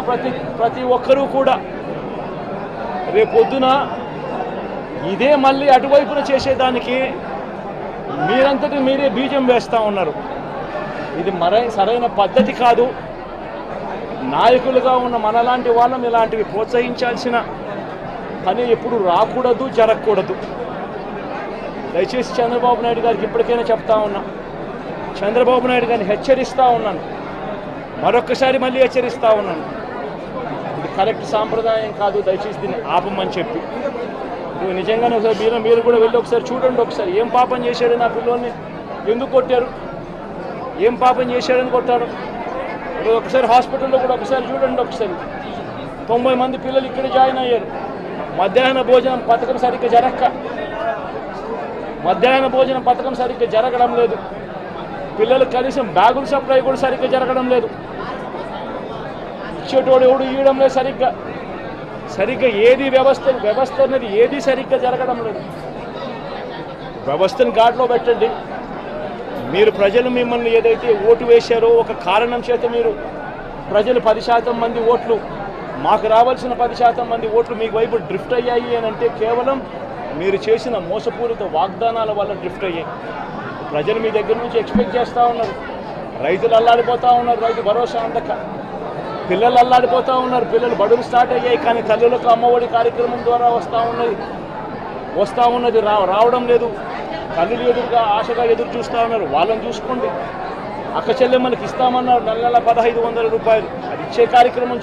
ప్రతి ప్రతి ఒక్కరూ కూడా రేపొద్దున ఇదే మళ్ళీ అటువైపున చేసేదానికి మీరంతటి మీరే బీజం వేస్తూ ఉన్నారు. ఇది మరై సరైన పద్ధతి కాదు. నాయకులుగా ఉన్న మనలాంటి వాళ్ళం ఇలాంటివి ప్రోత్సహించాల్సిన పని ఎప్పుడు రాకూడదు జరగకూడదు. దయచేసి చంద్రబాబు నాయుడు గారికి ఇప్పటికైనా చెప్తా ఉన్నా. చంద్రబాబు నాయుడు గారిని హెచ్చరిస్తూ ఉన్నాను. మరొక్కసారి మళ్ళీ హెచ్చరిస్తూ ఉన్నాను. కరెక్ట్ సాంప్రదాయం కాదు దయచేసి దీన్ని ఆపమని చెప్పి. నువ్వు నిజంగానే ఒకసారి మీరు మీరు కూడా వెళ్ళి ఒకసారి చూడండి ఒకసారి. ఏం పాపం చేశాడు నా పిల్లోని ఎందుకు కొట్టారు? ఏం పాపం చేశాడని కొట్టారు? ఒకసారి హాస్పిటల్లో కూడా ఒకసారి చూడండి ఒకసారి. తొంభై మంది పిల్లలు ఇక్కడ జాయిన్ అయ్యారు. మధ్యాహ్న భోజనం పథకం సరిగ్గా జరగక మధ్యాహ్న భోజనం పథకం సరిగ్గా జరగడం లేదు. పిల్లలు కనీసం బ్యాగుల సప్లై కూడా సరిగ్గా జరగడం లేదు. ఇచ్చేటోడు ఎవడు ఇవ్వడం లేదు సరిగ్గా. సరిగ్గా ఏది వ్యవస్థ వ్యవస్థ అనేది ఏది సరిగ్గా జరగడం లేదు. వ్యవస్థను ఘాట్లో పెట్టండి. మీరు ప్రజలు మిమ్మల్ని ఏదైతే ఓటు వేశారో ఒక కారణం చేత మీరు ప్రజలు పది శాతం మంది ఓట్లు మాకు రావాల్సిన పది శాతం మంది ఓట్లు మీకు వైపు డ్రిఫ్ట్ అయ్యాయి అని అంటే కేవలం మీరు చేసిన మోసపూరిత వాగ్దానాల వల్ల డ్రిఫ్ట్ అయ్యాయి. ప్రజలు మీ దగ్గర నుంచి ఎక్స్పెక్ట్ చేస్తూ ఉన్నారు. రైతులు అల్లాడిపోతూ ఉన్నారు. రైతు భరోసా అందక. పిల్లలు అల్లాడిపోతూ ఉన్నారు. పిల్లలు బడులు స్టార్ట్ అయ్యాయి కానీ తల్లులకు అమ్మఒడి కార్యక్రమం ద్వారా వస్తూ ఉన్నది. వస్తూ ఉన్నది. రా రావడం లేదు. తల్లులు ఎదురుగా ఆశగా ఎదురు చూస్తూ ఉన్నారు. వాళ్ళని చూసుకోండి. అక్క చెల్లెమ్మలకి ఇస్తామన్నారు. నెల నెల పదహైదు వందల రూపాయలు. అది ఇచ్చే కార్యక్రమం